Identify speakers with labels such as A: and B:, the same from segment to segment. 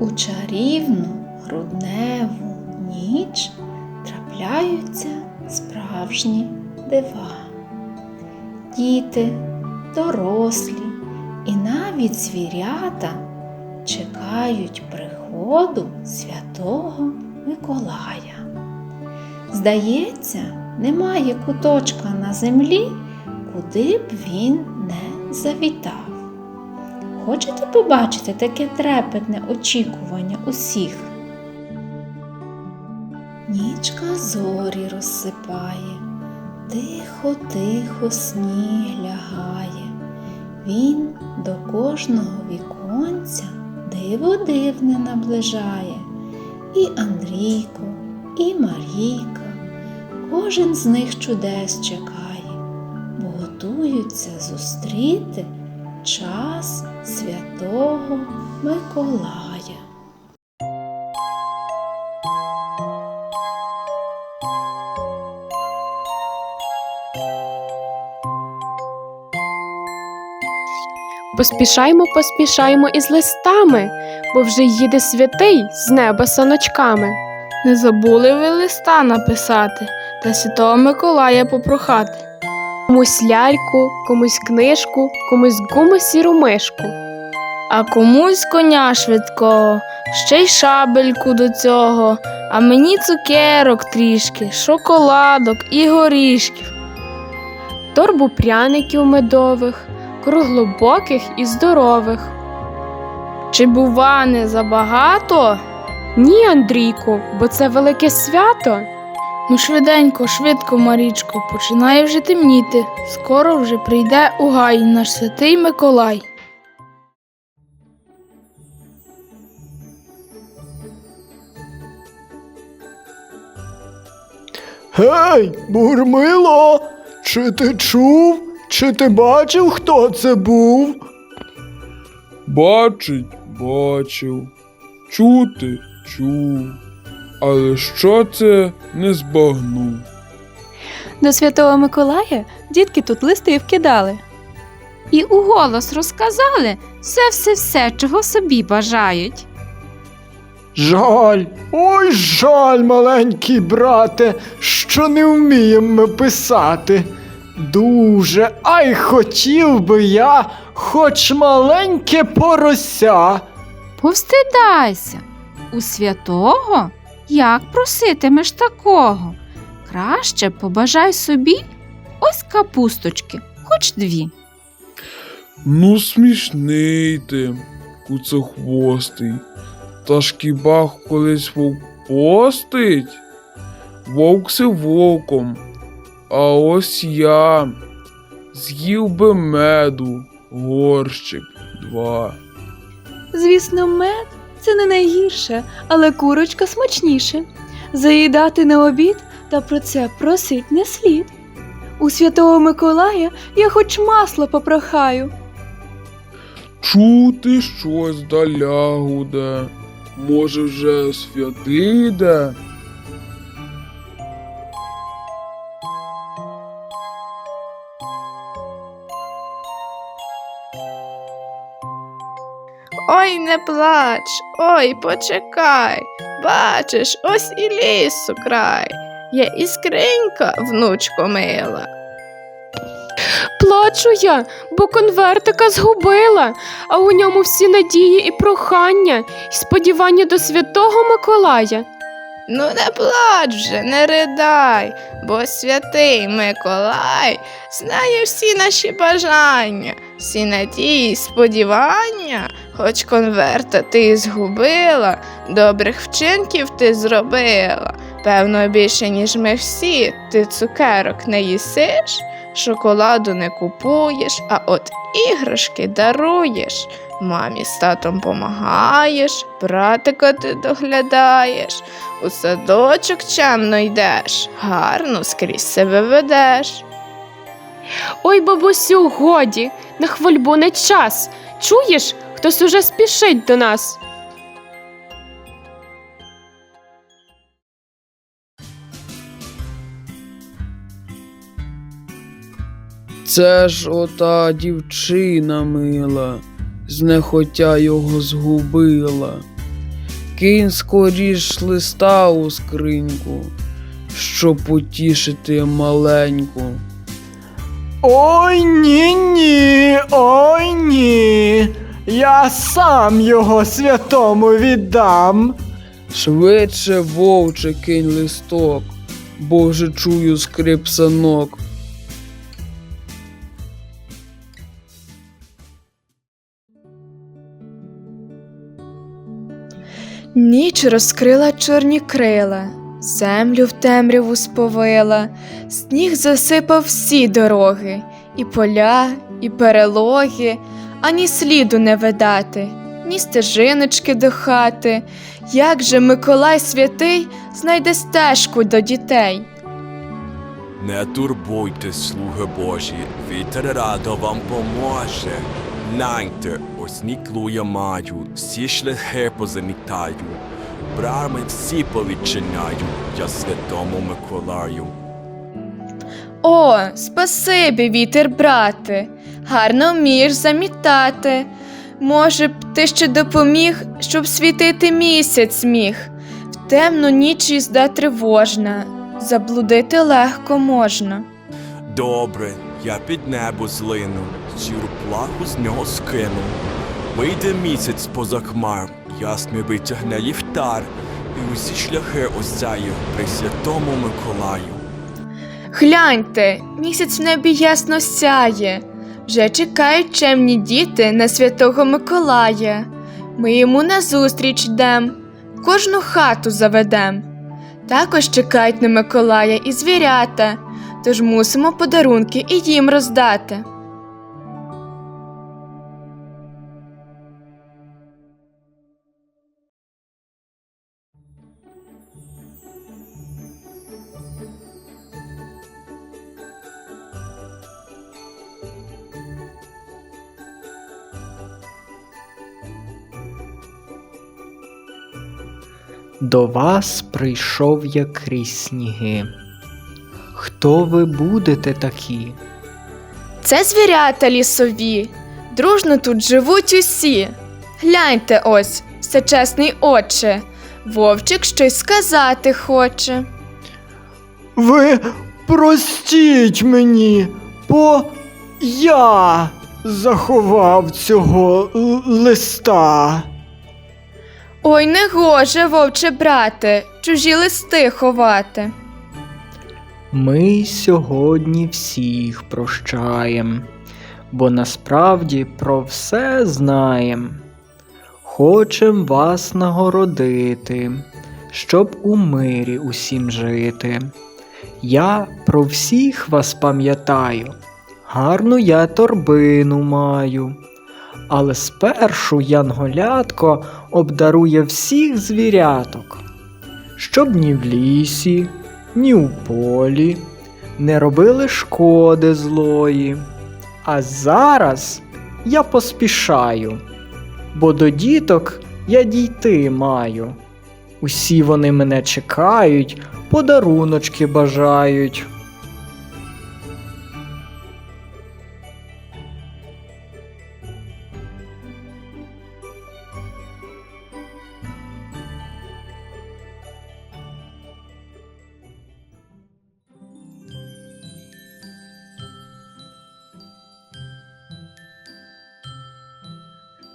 A: У чарівну грудневу ніч трапляються справжні дива. Діти, дорослі і навіть звірята чекають приходу святого Миколая. Здається, немає куточка на землі, куди б він не завітав. Хочете побачити таке трепетне очікування усіх? Нічка зорі розсипає, тихо-тихо сніг лягає. Він до кожного віконця диво дивне наближає. І Андрійко, і Марійка, кожен з них чудес чекає, бо готуються зустріти час святого Миколая.
B: Поспішаймо, поспішаймо із листами, бо вже їде святий з неба саночками.
C: Не забули ви листа написати та святого Миколая попрохати.
B: Комусь ляльку, комусь книжку, комусь гуму сіру мишку.
C: А комусь коня швидкого, ще й шабельку до цього, а мені цукерок трішки, шоколадок і горішків.
B: Торбу пряників медових, круглобоких і здорових.
C: Чи бува не забагато?
B: Ні, Андрійку, бо це велике свято.
C: Ну швиденько, швидко, Марічко, починає вже темніти. Скоро вже прийде у гай наш святий Миколай.
D: Гей, бурмило, чи ти чув, чи ти бачив, хто це був?
E: Бачить, бачив, чути, чув. Але що це не збагнув?
F: До Святого Миколая дітки тут листи і вкидали.
G: І уголос розказали все-все-все, чого собі бажають.
D: Жаль, ой, жаль, маленький брате, що не вміємо ми писати. Дуже, ай хотів би я, хоч маленьке порося.
G: Повстидайся. У святого як проситимеш такого? Краще побажай собі ось капусточки, хоч дві.
E: Ну, смішний ти, куцохвостий. Та ж хіба колись вовк постить? Вовк си вовком. А ось я з'їв би меду, горщик, два.
F: Звісно, мед це не найгірше, але курочка смачніше. Заїдати на обід та про це просить не слід. У Святого Миколая я хоч масло попрохаю.
E: Чути щось даля гуде. Може, вже святий йде?
C: Ой, не плач, ой, почекай. Бачиш, ось і лісу край. Є іскринька, скринька, внучко мила.
B: Плачу я, бо конвертика згубила, а у ньому всі надії і прохання, і сподівання до святого Миколая.
C: Ну не плач вже, не ридай, бо святий Миколай знає всі наші бажання, всі надії, й сподівання, хоч конверта ти згубила, добрих вчинків ти зробила. Певно, більше, ніж ми всі, ти цукерок не їсиш, шоколаду не купуєш, а от іграшки даруєш. Мамі з татом помагаєш, братика ти доглядаєш, у садочок чемно йдеш, гарно скрізь себе ведеш.
B: Ой, бабусю, годі, на хвальбу не час. Чуєш, хтось уже спішить до нас.
H: Це ж ота дівчина мила, знехотя його згубила. кинь скоріш листа у скриньку, щоб потішити маленьку.
I: Ой ні ні, ой ні. Я сам його святому віддам.
E: Швидше, вовче, кинь листок, бо вже чую скрип санок.
J: Ніч розкрила чорні крила, землю в темряву сповила, сніг засипав всі дороги, і поля, і перелоги, ані сліду не видати, ні стежиночки до хати. Як же Миколай святий знайде стежку до дітей?
K: Не турбуйтесь, слуги Божі, вітер радо вам поможе. Наньте, ось ніклу я маю, всі шляхи позамітаю, брами всі повідчиняю, я святому Миколаю.
J: О, спасибі, вітер, брате, гарно вмієш замітати. Може б, ти ще допоміг, щоб світити місяць міг. В темну ніч їзда тривожна, заблудити легко можна.
K: Добре, я під небо злину, сіру плаху з нього скину. Вийде місяць поза хмар, ясми витягне ліхтар, і усі шляхи осяє при святому Миколаю.
J: Гляньте, місяць в небі ясно сяє. Вже чекають чемні діти на святого Миколая. Ми йому назустріч йдем, кожну хату заведем. Також чекають на Миколая і звірята, тож мусимо подарунки і їм роздати.
D: До вас прийшов я крізь сніги. Хто ви будете такі?
J: Це звірята лісові, дружно тут живуть усі. Гляньте ось, всечесний отче, вовчик щось сказати хоче.
I: Ви простіть мені, бо я заховав цього л- листа.
J: Ой, не гоже, вовче брате, чужі листи ховати.
D: Ми сьогодні всіх прощаєм, бо насправді про все знаєм. Хочем вас нагородити, щоб у мирі усім жити. Я про всіх вас пам'ятаю, гарну я торбину маю. Але спершу янголятко обдарує всіх звіряток, щоб ні в лісі, ні у полі не робили шкоди злої. А зараз я поспішаю, бо до діток я дійти маю. Усі вони мене чекають, подаруночки бажають.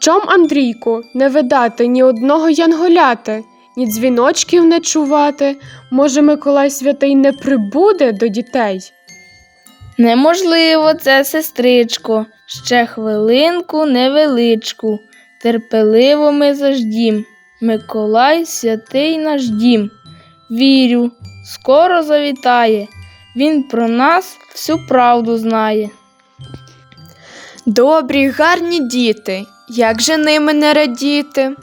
B: Чом, Андрійку, не видати ні одного янголяти, ні дзвіночків не чувати? Може, Миколай святий не прибуде до дітей?
L: Неможливо це, сестричко, ще хвилинку невеличку. Терпеливо ми заждім. Миколай святий наш дім. Вірю, скоро завітає. Він про нас всю правду знає.
J: Добрі, гарні діти, як же ними не радіти?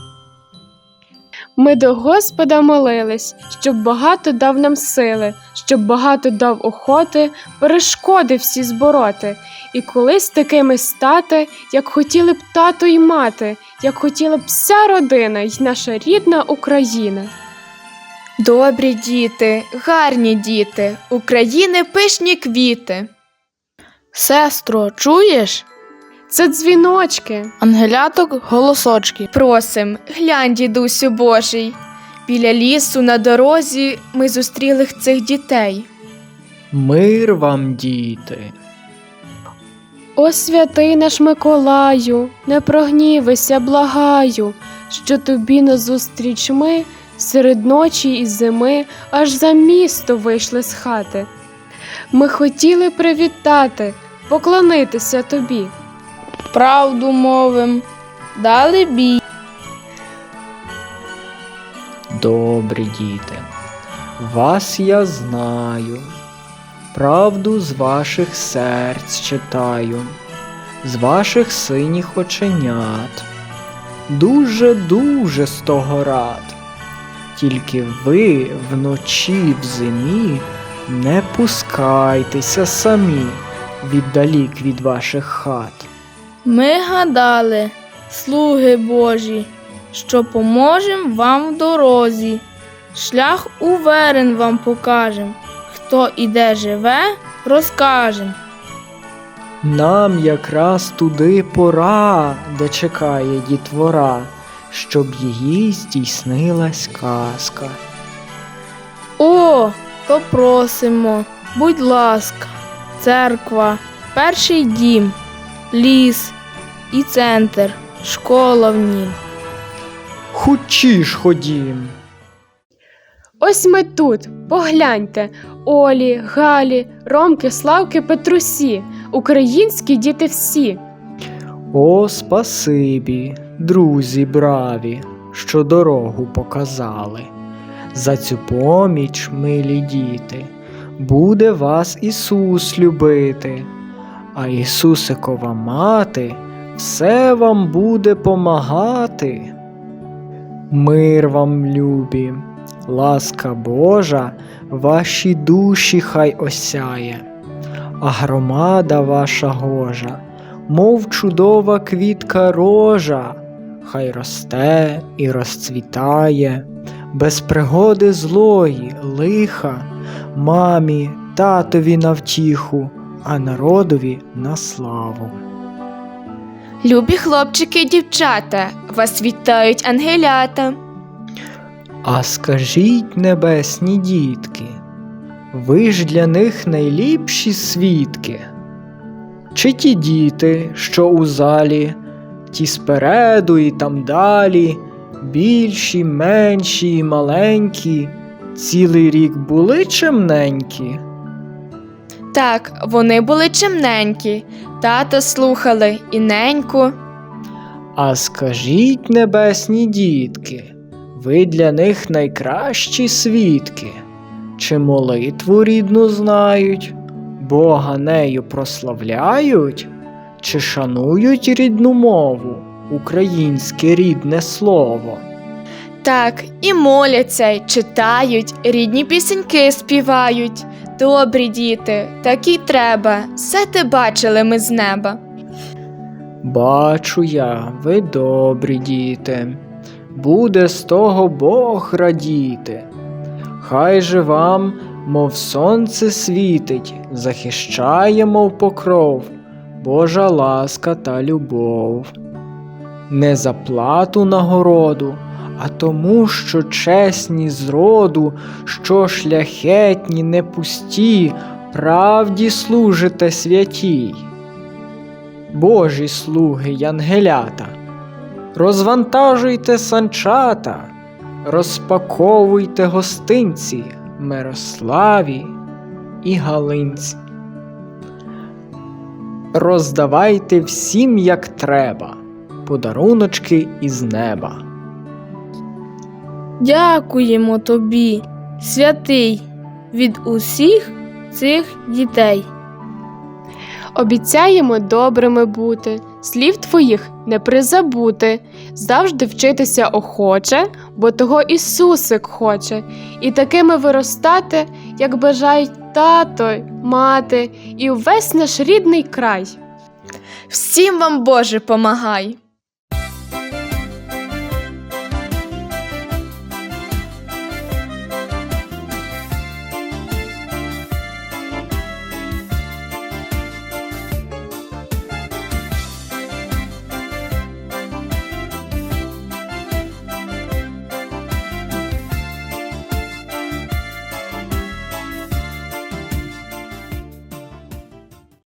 B: Ми до Господа молились, щоб багато дав нам сили, щоб багато дав охоти, перешкоди всі збороти, і колись такими стати, як хотіли б тато й мати, як хотіла б вся родина й наша рідна Україна.
J: Добрі діти, гарні діти, України пишні квіти.
L: Сестро, чуєш?
B: Це дзвіночки.
L: Ангеляток голосочки.
M: Просим, глянь, дідусю Божий. Біля лісу на дорозі ми зустріли цих дітей.
D: Мир вам, діти.
B: О святий наш Миколаю, не прогнівися, благаю, що тобі назустріч ми серед ночі і зими аж за місто вийшли з хати. Ми хотіли привітати, поклонитися тобі.
L: Правду мовим. Дали бій.
D: Добрі діти, вас я знаю, правду з ваших серць читаю, з ваших синіх оченят. Дуже, дуже з того рад. Тільки ви вночі в зимі не пускайтеся самі віддалік від ваших хат.
L: Ми гадали, слуги Божі, що поможем вам в дорозі. Шлях уверен вам покажем. Хто і де живе, розкажем.
D: Нам якраз туди пора, де чекає дітвора, щоб її здійснилась казка.
L: О, то просимо, будь ласка, церква, перший дім, ліс і центр, школа в нім.
D: Хучіш ходім.
B: Ось ми тут, погляньте, Олі, Галі, Ромки, Славки, Петрусі, українські діти всі.
D: О, спасибі, друзі браві, що дорогу показали. За цю поміч, милі діти, буде вас Ісус любити, а Ісусикова мати все вам буде помагати. Мир вам, любі, ласка Божа, ваші душі хай осяє, а громада ваша гожа мов чудова квітка рожа, хай росте і розцвітає, без пригоди злої, лиха, мамі, татові на втіху, а народові на славу.
M: Любі хлопчики і дівчата, вас вітають ангелята.
D: А скажіть, небесні дітки, ви ж для них найліпші свідки. Чи ті діти, що у залі, ті спереду і там далі, більші, менші і маленькі, цілий рік були чемненькі?
M: Так, вони були чемненькі, тата слухали і неньку.
D: А скажіть, небесні дітки, ви для них найкращі свідки, чи молитву рідну знають, Бога нею прославляють, чи шанують рідну мову, українське рідне слово?
M: Так, і моляться, й читають, рідні пісеньки співають. Добрі діти, так і треба, все те бачили ми з неба.
D: Бачу я, ви добрі діти, буде з того Бог радіти. Хай же вам, мов сонце світить, захищає, мов покров, Божа ласка та любов. Не за плату нагороду, а тому, що чесні зроду, що шляхетні, не пусті, правді служите святій. Божі слуги Янгелята, розвантажуйте санчата, розпаковуйте гостинці Мирославі і Галинці. Роздавайте всім, як треба, подаруночки із неба.
L: Дякуємо тобі, святий, від усіх цих дітей.
B: Обіцяємо добрими бути, слів твоїх не призабути, завжди вчитися охоче, бо того Ісусик хоче, і такими виростати, як бажають тато, мати і увесь наш рідний край.
M: Всім вам Боже помагай!